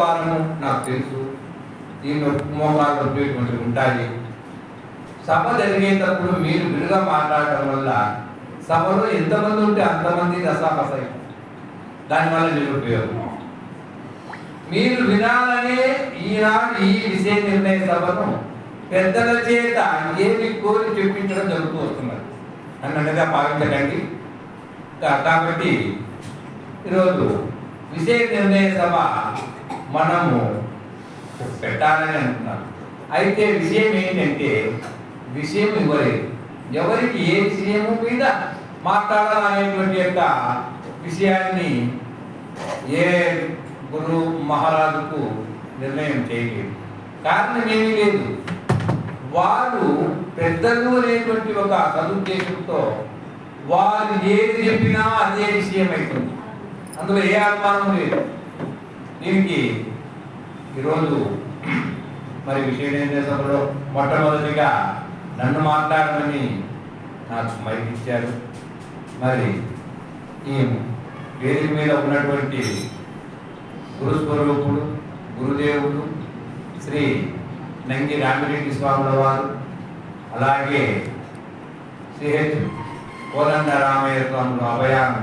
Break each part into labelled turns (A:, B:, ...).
A: వారము నాకు తెలుసు. దీనిలో మోకాలు కొంచెం ఉంటాయి. సభ జరిగేటప్పుడు మీరు విడుగా మాట్లాడటం వల్ల సభలో ఎంతమంది ఉంటే అంతమంది రసాపసాయి దానివల్ల నిరుపయోగం మీరు వినాలనే ఈనాడు ఈ విషయ నిర్ణయ సభను పెద్దల చేత ఏమి కోరి చెప్పించడం జరుగుతూ వస్తున్నారు అన్నట్టుగా భావించకండి. కాబట్టి ఈరోజు విషయ నిర్ణయ సభ మనము పెట్టాలని అంటున్నారు అయితే విషయం ఏంటంటే విషయం ఇవ్వలేదు. ఎవరికి ఏ విషయము మీద మాట్లాడాలనేటువంటి యొక్క విషయాన్ని ఏ గురు మహారాజుకు నిర్ణయం చేయలేదు. కారణం ఏమీ లేదు. వారు పెద్దలు అనేటువంటి ఒక సదుద్దేశంతో వారు ఏది చెప్పినా అదే విషయం అవుతుంది అందులో ఏ అనుమానం లేదు. దీనికి ఈరోజు మరి విషయ సభలో మొట్టమొదటిగా నన్ను మాట్లాడమని నాకు మైక్ ఇచ్చారు. మరి ఈ వేదిక మీద ఉన్నటువంటి గురుస్వరూపుడు గురుదేవుడు శ్రీ నంగి రామిరెడ్డి స్వాముల వారు అలాగే సిహెచ్ కోదండ రామయ్య స్వాములు అభయాన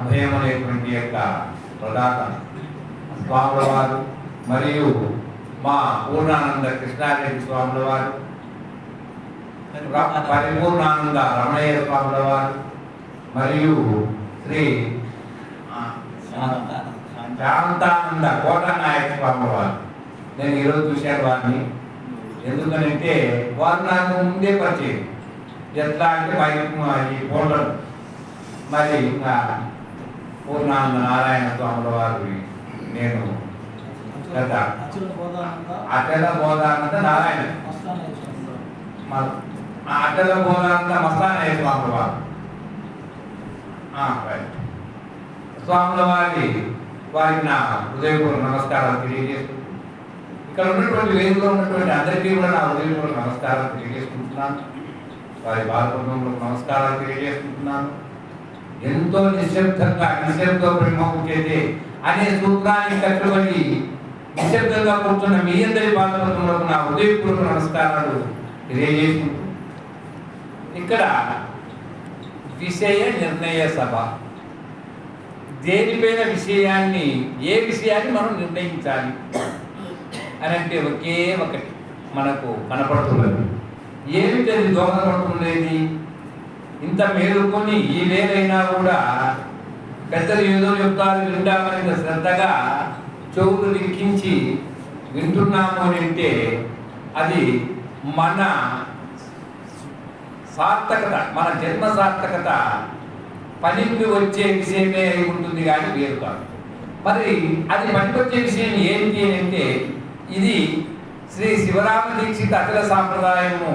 A: అభయం అనేటువంటి యొక్క ప్రదాత స్వాముల వారు మరియు మా పూర్ణానంద కృష్ణారెడ్డి స్వాముల వారు పరిపూర్ణానంద రమణయ్య స్వాముల వారు మరియు శ్రీ శాంతానంద కోటనాయక స్వాముల వారు నేను ఈరోజు చూశాను వారిని. ఎందుకనంటే వారు నాకు ముందే పరిచయం. ఎట్లా అంటే మా ఈ ఫోన్లో. మరి ఇంకా పూర్ణానంద నారాయణ స్వాముల వారి నేను గత అటల బోధానంద నారాయణ. అటల బోధానంద మస్తానయ్య స్వాముల వారు. స్వాముల వారి వారికి నా హృదయపూర్వక నమస్కారాలు తెలియజేస్తూ ఇక్కడ ఉన్నటువంటి వేదికలో ఉన్నటువంటి అందరికీ కూడా నా హృదయపూర్వక నమస్కారాలు తెలియజేసుకుంటున్నాను. వారి బాలకుటుంబంలో నమస్కారాలు తెలియజేసుకుంటున్నాను. ఎంతో నిశ్శబ్దంగా నిశ్శబ్ద బ్రహ్మము చేతే అనే సూత్రాన్ని కట్టుబడి నిశ్శబ్దంగా కూర్చున్న మీ అందరి బాలకుటుంబంలో నా హృదయపూర్వక నమస్కారాలు తెలియజేసుకుంటూ ఇక్కడ విషయ నిర్ణయ సభ. దేనిపైన విషయాన్ని ఏ విషయాన్ని మనం నిర్ణయించాలి అని అంటే ఒకే ఒకటి మనకు కనపడుతున్నది. ఏమిటది దోహదపడుతున్నది? ఇంత మేలుకొని ఈ వేలైనా కూడా పెద్దలు ఏదో చెప్తారు వింటామని శ్రద్ధగా చెవులు లిక్కించి వింటున్నాము అని అంటే అది మన సార్థకత మన జన్మ సార్థకత. పనికి వచ్చే విషయమే అయి ఉంటుంది కానీ వేరు కాదు. మరి అది పనికొచ్చే విషయం ఏంటి అని అంటే ఇది శ్రీ శివరామ దీక్షిత అఖిల సాంప్రదాయము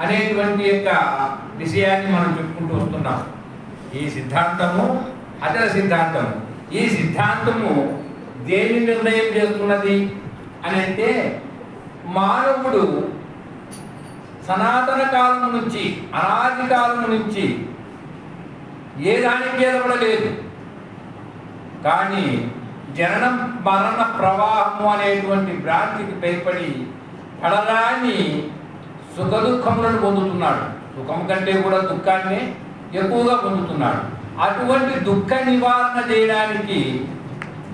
A: అనేటువంటి యొక్క విషయాన్ని మనం చెప్పుకుంటూ వస్తున్నాం. ఈ సిద్ధాంతము అతని సిద్ధాంతం. ఈ సిద్ధాంతము దేని నిర్ణయం చేస్తున్నది? అని అంటే మానవుడు సనాతన కాలం నుంచి అనాది కాలం నుంచి ఏ దానికి ఏర్పడలేదు. కానీ జననం మరణ ప్రవాహము అనేటువంటి భ్రాంతికి భయపడి పడరాని సుఖ దుఃఖములను పొందుతున్నాడు. సుఖం కంటే కూడా దుఃఖాన్ని ఎక్కువగా పొందుతున్నాడు. అటువంటి దుఃఖ నివారణ చేయడానికి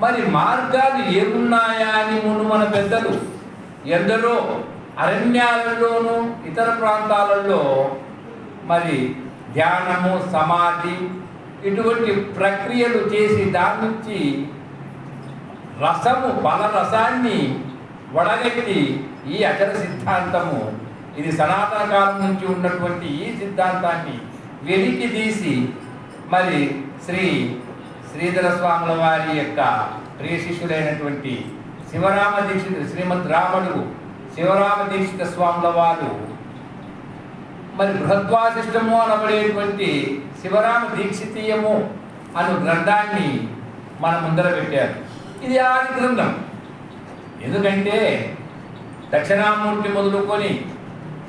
A: మరి మార్గాలు ఏమున్నాయా అని ముందు మన పెద్దలు ఎందరో అరణ్యాలలోనూ ఇతర ప్రాంతాలలో మరి ధ్యానము సమాధి ఇటువంటి ప్రక్రియలు చేసి దాని నుంచి రసము బల రసాన్ని వడగట్టి ఈ అచర సిద్ధాంతము ఇది సనాతన కాలం నుంచి ఉన్నటువంటి ఈ సిద్ధాంతాన్ని వెలికి తీసి మరి శ్రీ శ్రీధర స్వాముల వారి యొక్క ప్రియ శిష్యులైనటువంటి శివరామ దీక్షిత శ్రీమద్ రాముడు శివరామ దీక్షిత స్వాముల వారు మరి బృహద్వాసిష్టము అనబడేటువంటి శివరామ దీక్షితీయము అను గ్రంథాన్ని మన ముందర పెట్టారు. ఇది ఆది గ్రంథం. ఎందుకంటే దక్షిణామూర్తి మొదలుకొని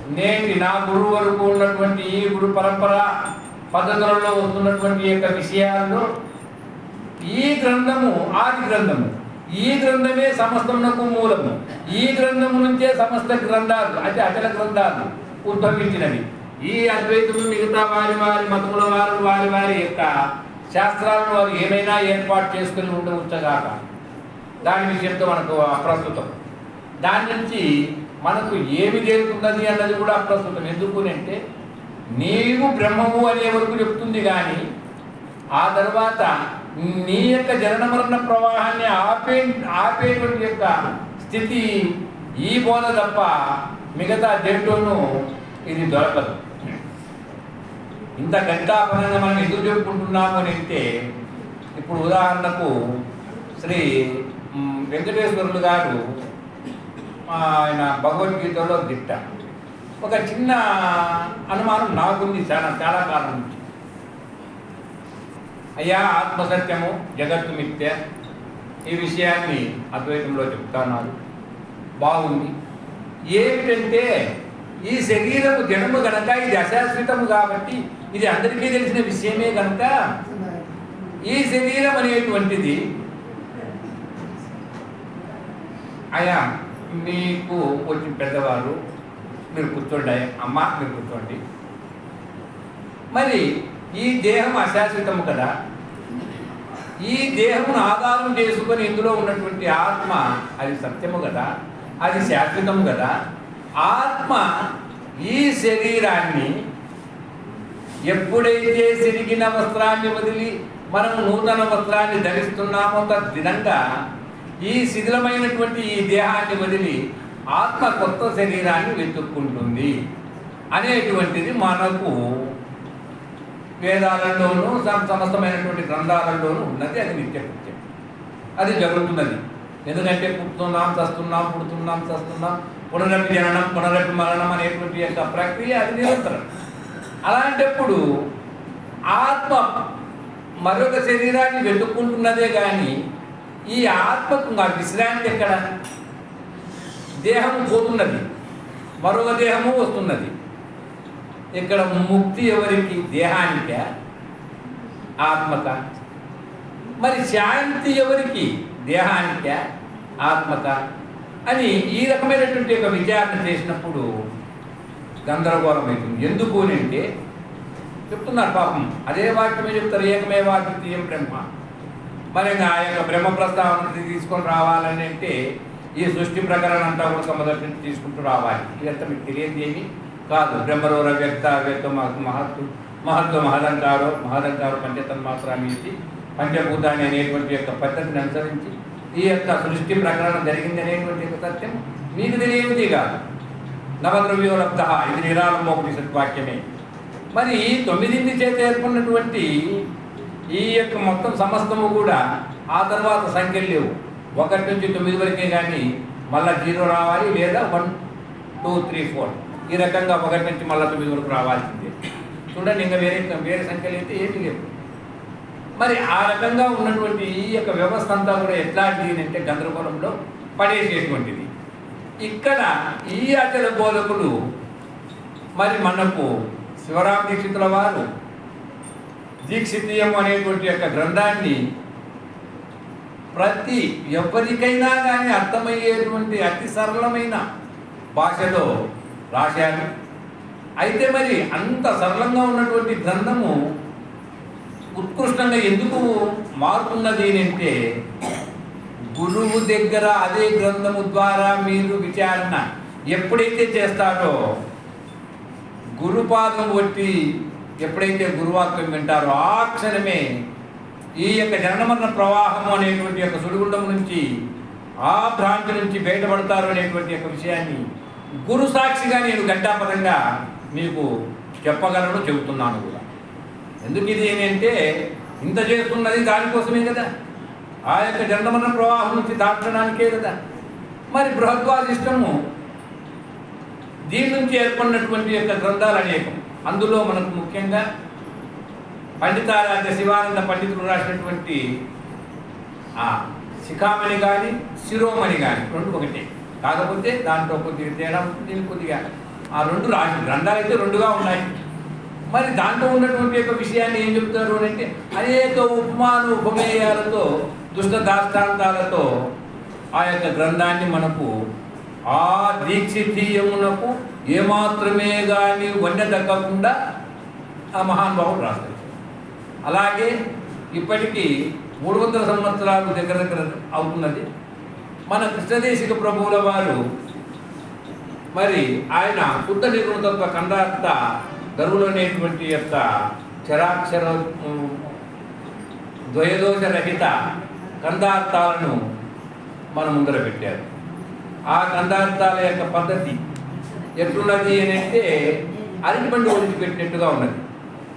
A: నేటి నా గురువు వరకు ఉన్నటువంటి ఈ గురు పరంపర పద్ధతులలో వస్తున్నటువంటి యొక్క విషయాల్లో ఈ గ్రంథము ఆది గ్రంథము ఈ గ్రంథమే సమస్తమునకు మూలము. ఈ గ్రంథము నుంచే సమస్త గ్రంథాలు అంటే అచల గ్రంథాలు ఉద్భవించినవి. ఈ అద్వైతము మిగతా వారి వారి మతముల వారు వారి వారి యొక్క శాస్త్రాలను వారు ఏమైనా ఏర్పాటు చేసుకుని ఉండవచ్చగాక దాని విషయంతో మనకు అప్రస్తుతం. దాని నుంచి మనకు ఏమి జరుగుతున్నది అన్నది కూడా అప్రస్తుతం. ఎందుకు అంటే నీవు బ్రహ్మము అనే వరకు చెప్తుంది కానీ ఆ తర్వాత నీ యొక్క జనన మరణ ప్రవాహాన్ని ఆపే ఆపేటువంటి యొక్క స్థితి ఈ బోధ తప్ప మిగతా దేంట్లోనూ ఇది దొరకదు. ఇంత గంటాపరంగా మనం ఎందుకు చెప్పుకుంటున్నాము అని అంటే ఇప్పుడు ఉదాహరణకు శ్రీ వెంకటేశ్వరులు గారు ఆయన భగవద్గీతలో దిట్ట. ఒక చిన్న అనుమానం నాకుంది చాలా చాలా కాలం నుంచి. అయ్యా ఆత్మసత్యము జగత్తు మిథ్య. ఈ విషయాన్ని అద్వైతంలో చెప్తున్నారు. బాగుంది. ఏమిటంటే ఈ శరీరము జనము గనక ఇది అశాశ్వతము కాబట్టి ఇది అందరికీ తెలిసిన విషయమే కనుక ఈ శరీరం అనేటువంటిది అయా మీకు కొంచెం పెద్దవారు మీరు కూర్చోండి అమ్మ మీరు కూర్చోండి. మరి ఈ దేహం అశాశ్వతము కదా. ఈ దేహమును ఆధారం చేసుకొని ఇందులో ఉన్నటువంటి ఆత్మ అది సత్యము కదా అది శాశ్వతము కదా. ఆత్మ ఈ శరీరాన్ని ఎప్పుడైతే సిరిగిన వస్త్రాన్ని వదిలి మనం నూతన వస్త్రాన్ని ధరిస్తున్నామో తద్విధంగా ఈ శిథిలమైనటువంటి ఈ దేహాన్ని వదిలి ఆత్మ కొత్త శరీరాన్ని వెతుక్కుంటుంది. అనేటువంటిది మనకు వేదాలలోనూ సమస్తమైనటువంటి గ్రంథాలలోనూ ఉన్నది అది నిత్య కృత్యం అది జరుగుతున్నది. ఎందుకంటే పుట్టుతున్నాం చస్తున్నాం పుడుతున్నాం చస్తున్నాం పునరపి జననం పునరపి మరణం అనేటువంటి యొక్క ప్రక్రియ అది నిరంతరం. అలాంటప్పుడు ఆత్మ మరొక శరీరాన్ని వెతుక్కుంటున్నదే కానీ ఈ ఆత్మకు విశ్రాంతి ఎక్కడ? దేహం పోతున్నది మరొక దేహము వస్తున్నది. ఇక్కడ ముక్తి ఎవరికి? దేహానిక? ఆత్మక. మరి శాంతి ఎవరికి? దేహానిక? ఆత్మక. అని ఈ రకమైనటువంటి ఒక విచారణ చేసినప్పుడు గందరగోళం అవుతుంది. ఎందుకు అని అంటే చెప్తున్నారు పాపం. అదే వాక్యమే చెప్తారు? ఏకమే వాక్యం బ్రహ్మ. మరి నా ఆ యొక్క బ్రహ్మ ప్రస్తావన తీసుకొని రావాలని అంటే ఈ సృష్టి ప్రకరణ అంతా కూడా మొదటి నుంచి తీసుకుంటూ రావాలి. ఇదంతా మీకు తెలియదు ఏమి? కాదు. బ్రహ్మరూర వ్యక్త వ్యక్త మహత్తు మహత్వ మహదంకారో మహదంకారో పంచతన్మాత్రాన్ని ఇచ్చి పంచభూతాన్ని అనేటువంటి యొక్క పద్ధతిని అనుసరించి ఈ యొక్క సృష్టి ప్రకరణ జరిగింది అనేటువంటి యొక్క సత్యం మీకు తెలియనిది కాదు. నవద్రవ్యోలబ్ధ ఇది నిరాళంబోపనిషత్ వాక్యమే మరి తొమ్మిదింటి చేత ఏర్పడినటువంటి ఈ యొక్క మొత్తం సమస్తము కూడా ఆ తర్వాత సంఖ్యలు లేవు. ఒకటి నుంచి తొమ్మిది వరకే కానీ మళ్ళీ జీరో రావాలి లేదా వన్ టూ త్రీ ఫోర్ ఈ రకంగా ఒకటి నుంచి మళ్ళీ తొమ్మిది వరకు రావాల్సిందే. చూడండి ఇంకా వేరే వేరే సంఖ్యలు అయితే ఏమీ లేవు. మరి ఆ రకంగా ఉన్నటువంటి ఈ యొక్క వ్యవస్థ అంతా కూడా ఎట్లాంటిది అంటే గందరగోళంలో పడేసేటువంటిది. ఇక్కడ ఈ అచల బోధకులు మరి మనకు శివరామ దీక్షితుల వారు దీక్షితీయం అనేటువంటి యొక్క గ్రంథాన్ని ప్రతి ఎవరికైనా కానీ అర్థమయ్యేటువంటి అతి సరళమైన భాషలో రాశారు. అయితే మరి అంత సరళంగా ఉన్నటువంటి గ్రంథము ఉత్కృష్టంగా ఎందుకు మారుతున్నది అంటే గురువు దగ్గర అదే గ్రంథము ద్వారా మీరు విచారణ ఎప్పుడైతే చేస్తారో గురుపాదం వట్టి ఎప్పుడైతే గురువాక్యం వింటారో ఆ క్షణమే ఈ యొక్క జనమరణ ప్రవాహం అనేటువంటి యొక్క సుడిగుండం నుంచి ఆ భ్రాంతి నుంచి బయటపడతారు అనేటువంటి యొక్క విషయాన్ని గురు సాక్షిగా నేను గంటాపరంగా మీకు చెప్పగలను చెబుతున్నాను కూడా. ఎందుకు ఇది ఏంటంటే ఇంత చేస్తున్నది దానికోసమే కదా. ఆ యొక్క జనమరణ ప్రవాహం నుంచి దాటడానికే కదా. మరి బృహద్వాదిష్టము దీని నుంచి ఏర్పడినటువంటి యొక్క గ్రంథాలు అనేకం. అందులో మనకు ముఖ్యంగా పండితారాధ్య శివానంద పండితులు రాసినటువంటి ఆ శిఖామణి కానీ శిరోమణి కానీ రెండు ఒకటే. కాకపోతే దాంట్లో కొద్దిగా తేడా దీనికి కొద్దిగా ఆ రెండు రాసి గ్రంథాలు అయితే రెండుగా ఉన్నాయి. మరి దాంట్లో ఉన్నటువంటి యొక్క విషయాన్ని ఏం చెప్తారు అని అంటే అనేక ఉపమాన ఉపమేయాలతో దుష్ట దాష్టాంతాలతో ఆ యొక్క గ్రంథాన్ని మనకు ఆ దీక్షితీయమునకు ఏమాత్రమే కానీ వన్య తగ్గకుండా ఆ మహానుభావుడు రాస్తారు అలాగే ఇప్పటికీ మూడు వందల సంవత్సరాలు దగ్గర దగ్గర అవుతున్నది. మన కృష్ణదేశిక ప్రభువుల వారు మరి ఆయన శుద్ధ నిపుణతత్వ కందార్త గరువులనేటువంటి యొక్క చరాక్షర ద్వయదోష రహిత కందార్థాలను మన ముందర పెట్టారు. ఆ కందార్థాల యొక్క పద్ధతి ఎట్లున్నది అని అంటే అరటిపండు ఒలిచి పెట్టినట్టుగా ఉన్నది.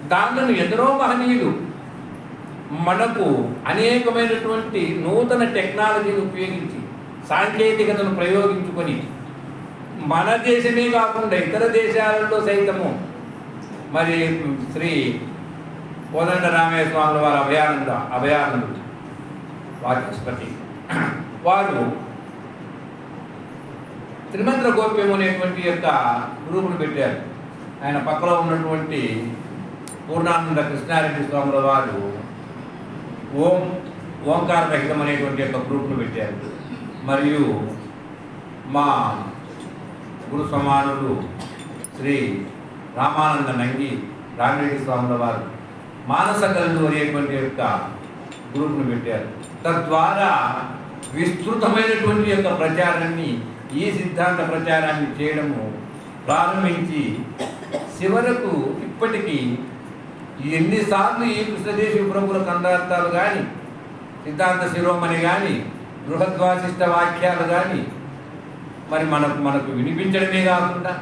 A: దానిలో ఎందరో మహనీయులు మనకు అనేకమైనటువంటి నూతన టెక్నాలజీని ఉపయోగించి సాంకేతికతను ప్రయోగించుకొని మన దేశమే కాకుండా ఇతర దేశాలలో సైతము మరి శ్రీ కోదండ రామయ్య స్వామి వారి అభయానంద అభయానందుడు వాచస్పతి వారు త్రిమంత్ర గోప్యం అనేటువంటి యొక్క గ్రూపును పెట్టారు. ఆయన పక్కలో ఉన్నటువంటి పూర్ణానంద కృష్ణారెడ్డి స్వాముల వారు ఓం ఓంకార రహితం అనేటువంటి యొక్క గ్రూప్ను పెట్టారు. మరియు మా గురు సమానులు శ్రీ రామానంద నంగి రామిరెడ్డి స్వాముల వారు మానస కళ్ళు అనేటువంటి యొక్క గ్రూప్ను పెట్టారు. తద్వారా విస్తృతమైనటువంటి యొక్క ప్రచారాన్ని ఈ సిద్ధాంత ప్రచారాన్ని చేయడము ప్రారంభించి చివరకు ఇప్పటికీ ఎన్నిసార్లు ఈ కృష్ణదేశ ప్రభుల కందార్థాలు కానీ సిద్ధాంత శిరోమణి కానీ బృహద్వాసిష్ట వాక్యాలు కానీ మరి మనకు మనకు వినిపించడమే కాకుండా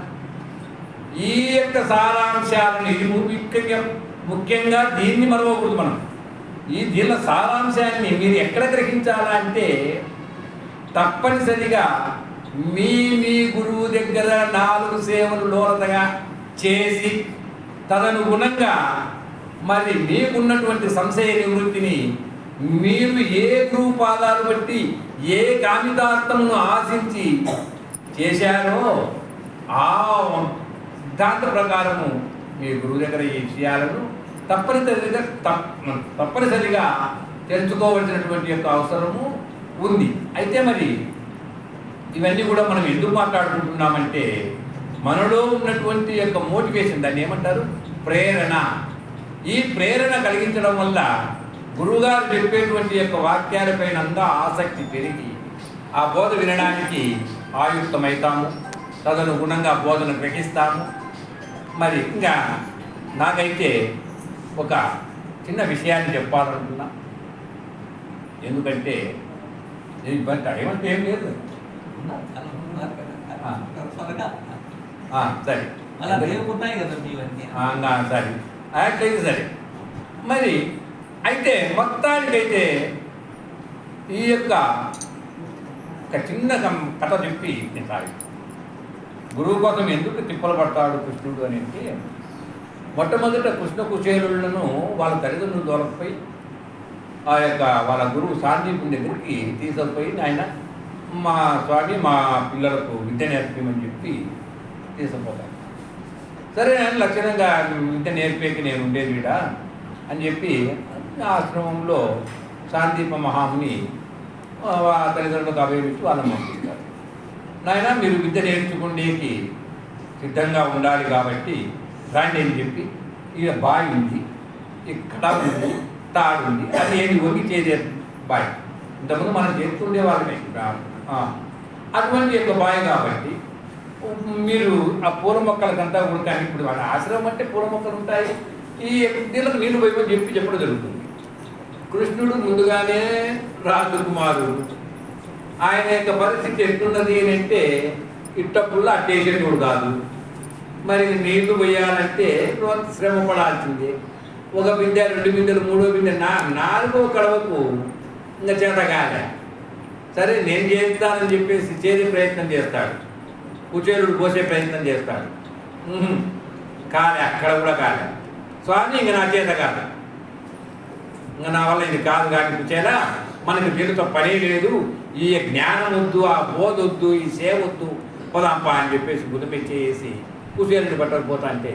A: ఈ యొక్క సారాంశాలను ఇది ముఖ్యంగా ముఖ్యంగా దీన్ని మరవకూడదు మనం. ఈ దీనిలో సారాంశాన్ని మీరు ఎక్కడ గ్రహించాలా అంటే తప్పనిసరిగా మీ మీ గురువు దగ్గర నాలుగు సేవలు లోనతగా చేసి తదనుగుణంగా మరి మీకున్నటువంటి సంశయ నివృత్తిని మీరు ఏ గురువు బట్టి ఏ కామితార్థమును ఆశించి చేశారో ఆ సిద్ధాంత ప్రకారము మీ గురువు దగ్గర ఈ విషయాలను తప్పనిసరిగా తప్ప తప్పనిసరిగా తెలుసుకోవలసినటువంటి యొక్క అవసరము ఉంది. అయితే మరి ఇవన్నీ కూడా మనం ఎందుకు మాట్లాడుకుంటున్నామంటే మనలో ఉన్నటువంటి యొక్క మోటివేషన్ దాన్ని ఏమంటారు? ప్రేరణ. ఈ ప్రేరణ కలిగించడం వల్ల గురువుగారు చెప్పేటువంటి యొక్క వాక్యాలపైన అంతా ఆసక్తి పెరిగి ఆ బోధ వినడానికి ఆయుక్తమవుతాము తదనుగుణంగా బోధన గ్రహిస్తాము. మరి ఇంకా నాకైతే ఒక చిన్న విషయాన్ని చెప్పాలనుకున్నా. ఎందుకంటే టైం అంటే ఏం లేదు. ఆ, సరే.
B: యాక్ట్ రేపున్నాయి
A: ఆ, సరే. మరి అయితే మొత్తానికైతే ఈ యొక్క ఒక చిన్న కథ చెప్పి నేను గురువు కోసం ఎందుకు తిప్పలు పడతాడు కృష్ణుడు అనేది మొట్టమొదట కృష్ణ కుచేరులను వాళ్ళ తల్లిదండ్రులు దూరకపోయి ఆ యొక్క వాళ్ళ గురువు సాందీపుని దగ్గరికి తీసుకుపోయి ఆయన మా స్వామి మా పిల్లలకు విద్య నేర్పమని చెప్పి తీసుకుపోతారు. సరే నేను లక్షణంగా విద్య నేర్పేకి నేను ఉండేది వీడ అని చెప్పి ఆశ్రమంలో శాంతిప మహాముని తల్లిదండ్రులకు అభయమిచ్చి వాళ్ళని పంపిస్తారు. నాయన మీరు విద్య నేర్చుకునేకి సిద్ధంగా ఉండాలి కాబట్టి రాండి అని చెప్పి ఇక బావి ఉంది ఇక్కడ ఉంది తాడు ఉంది అది ఏది వంగి చేసే బావి ఇంతకుముందు మనం చేస్తుండే వాళ్ళమే అటువంటి యొక్క బావి కాబట్టి మీరు ఆ పూల మొక్కలకంతా ఉడకాని ఇప్పుడు వాళ్ళ ఆశ్రమం అంటే పూల మొక్కలు ఉంటాయి. ఈ దీనికి నీళ్ళు పోయి చెప్పి చెప్పడం జరుగుతుంది. కృష్ణుడు ముందుగానే రాజకుమారుడు. ఆయన యొక్క పరిస్థితి ఎట్లున్నది అని అంటే ఇట్టప్పుల్లో అట్టేసేటోడు కాదు. మరి నీళ్ళు పోయాలంటే శ్రమ పడాల్సిందే. ఒక బిందె రెండు బిందెలు మూడో బిందె నా నాలుగో కడవకు ఇంకా చేతగాలే సరే నేను చేస్తానని చెప్పేసి చేసే ప్రయత్నం చేస్తాడు. కుచేరుడు పోసే ప్రయత్నం చేస్తాడు. కాలే అక్కడ కూడా కాలే. స్వామి ఇంక నా చేత కాదు. ఇంకా నా వల్ల ఇది కాదు కానీ కుచేలా మనకి దీనితో పనే లేదు. ఈ జ్ఞానం వద్దు ఆ బోధ వద్దు ఈ సేవ వద్దు పోదాంపా అని చెప్పేసి గుదిపెచ్చేసి కుచేరుని పట్టకపోతా అంటే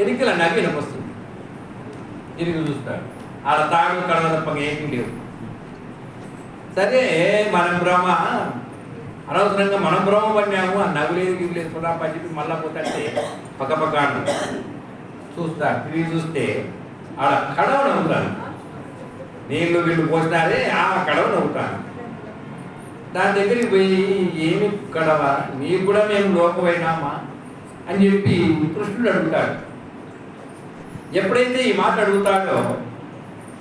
A: ఎరికల నవ్వి వస్తుంది తిరిగి చూస్తాడు అలా తాడు కళ్ళ తప్ప ఏమీ లేవు. సరే మనం భ్రమ అనవసరంగా మనం భ్రమ పడినాము ఆ నవ్వులేదు గివ్వులేదు కూడా పని చెప్పి మళ్ళా పోతే పక్కపక్క చూస్తా తిరిగి చూస్తే ఆడ కడవ నవ్వుతాను. నీళ్ళు వీళ్ళు పోసినారే ఆ కడవ నవ్వుతాను. దాని దగ్గరికి పోయి ఏమి కడవ? నీకు కూడా మేము లోకమైనామా అని చెప్పి కృష్ణుడు అడుగుతాడు. ఎప్పుడైతే ఈ మాట అడుగుతాడో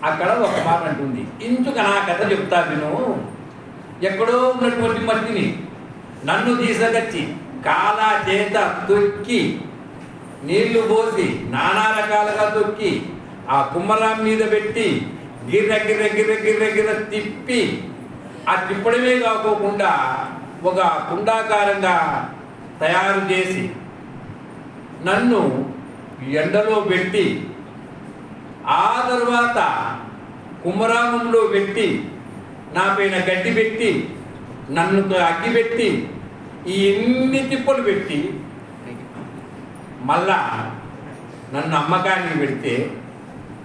A: ఆ కడవ ఒక మాట అంటుంది. ఇంచుక నా కథ చెప్తా విను. ఎక్కడో ఉన్నటువంటి మట్టిని నన్ను తీసుకొచ్చి కాలా చేత తొక్కి నీళ్ళు పోసి నానా రకాలుగా తొక్కి ఆ కుమ్మరం మీద పెట్టి గిర్ర గిర్ర గిర్ర గిర్ర గిర్ర తిప్పి ఆ తిప్పడమే కాకోకుండా ఒక కుండాకారంగా తయారు చేసి నన్ను ఎండలో పెట్టి ఆ తర్వాత కుమ్మరామంలో పెట్టి నా పైన గడ్డి పెట్టి నన్ను అగ్గి పెట్టి ఈ ఎన్ని తిప్పలు పెట్టి మళ్ళా నన్ను అమ్మకానికి పెడితే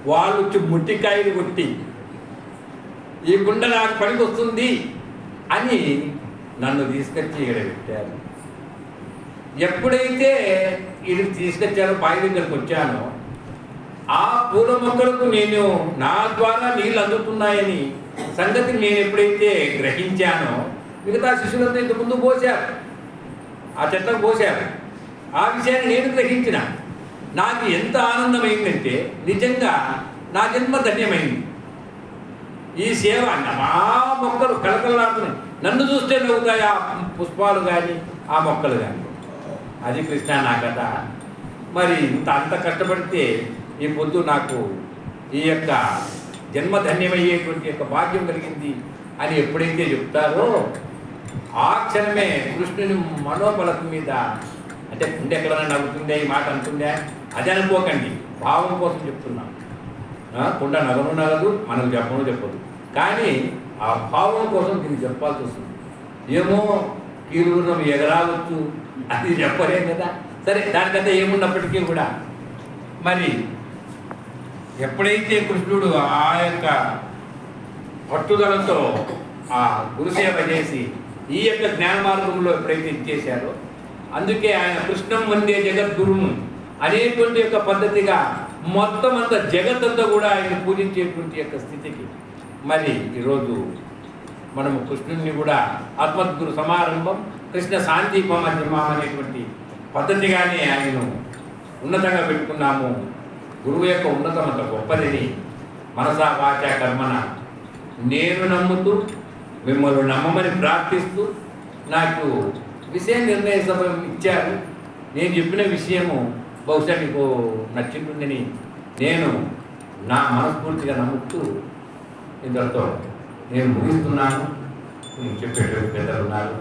A: వాళ్ళు వచ్చి ముట్టికాయలు కొట్టి ఈ గుండె నాకు పనికి వస్తుంది అని నన్ను తీసుకొచ్చి ఇక్కడ పెట్టారు. ఎప్పుడైతే ఇది తీసుకొచ్చారో బావి దగ్గరకు వచ్చానో ఆ పూల మొక్కలకు నేను నా ద్వారా నీళ్ళు అందుతున్నాయని సంగతి నేను ఎప్పుడైతే గ్రహించానో మిగతా శిష్యులంతా ఇంత ముందు పోశారు. ఆ చెట్లకు పోశారు. ఆ విషయాన్ని నేను గ్రహించిన. నాకు ఎంత ఆనందమైందంటే నిజంగా నా జన్మ ధన్యమైంది. ఈ సేవ మా మొక్కలు కలకలాడుతున్నాయి నన్ను చూస్తే నవ్వుతాయి ఆ పుష్పాలు కానీ ఆ మొక్కలు కానీ అది కృష్ణ నా కథ. మరి ఇంత అంత కష్టపడితే ఈ పొద్దు నాకు ఈ యొక్క జన్మ ధన్యమయ్యేటువంటి యొక్క భాగ్యం కలిగింది అని ఎప్పుడైతే చెప్తారో ఆ క్షణమే కృష్ణుని మనోబలత మీద అంటే గుండె ఎక్కడైనా నవ్వుతుందే ఈ మాట అంటుందే అది అనుకోకండి. భావం కోసం చెప్తున్నాం. కుండ నగను నగదు మనకు చెప్పను చెప్పదు. కానీ ఆ భావం కోసం దీన్ని చెప్పాల్సి వస్తుంది. ఏమో కీరుణం ఎగరావచ్చు అది చెప్పలేం కదా. సరే దానికంతా ఏమున్నప్పటికీ కూడా మరి ఎప్పుడైతే కృష్ణుడు ఆ యొక్క పట్టుదలతో ఆ గురుసేవ చేసి ఈ యొక్క జ్ఞాన మార్గంలో ఎప్పుడైతే ఇచ్చేశారో అందుకే ఆయన కృష్ణం వందే జగద్గురుము అనేటువంటి యొక్క పద్ధతిగా మొత్తం అంత జగత్తంతా కూడా ఆయన పూజించేటువంటి యొక్క స్థితికి మరి ఈరోజు మనము కృష్ణుని కూడా ఆత్మద్గురు సమారంభం కృష్ణ శాంతిపం నిర్మాణం అనేటువంటి పద్ధతిగానే ఆయనను ఉన్నతంగా పెట్టుకున్నాము. గురువు యొక్క ఉన్నతం అంత గొప్పదని మనసా వాచ కర్మన నేను నమ్ముతూ మిమ్మల్ని నమ్మమని ప్రార్థిస్తూ నాకు విషయం నిర్ణయ సభ ఇచ్చారు. నేను చెప్పిన విషయము బహుశా మీకు నచ్చింటుందని నేను నా మనస్ఫూర్తిగా నమ్ముతూ ఇంతటితో నేను ముగిస్తున్నాను. నేను చెప్పేటువంటి పెద్దలు ఉన్నారు.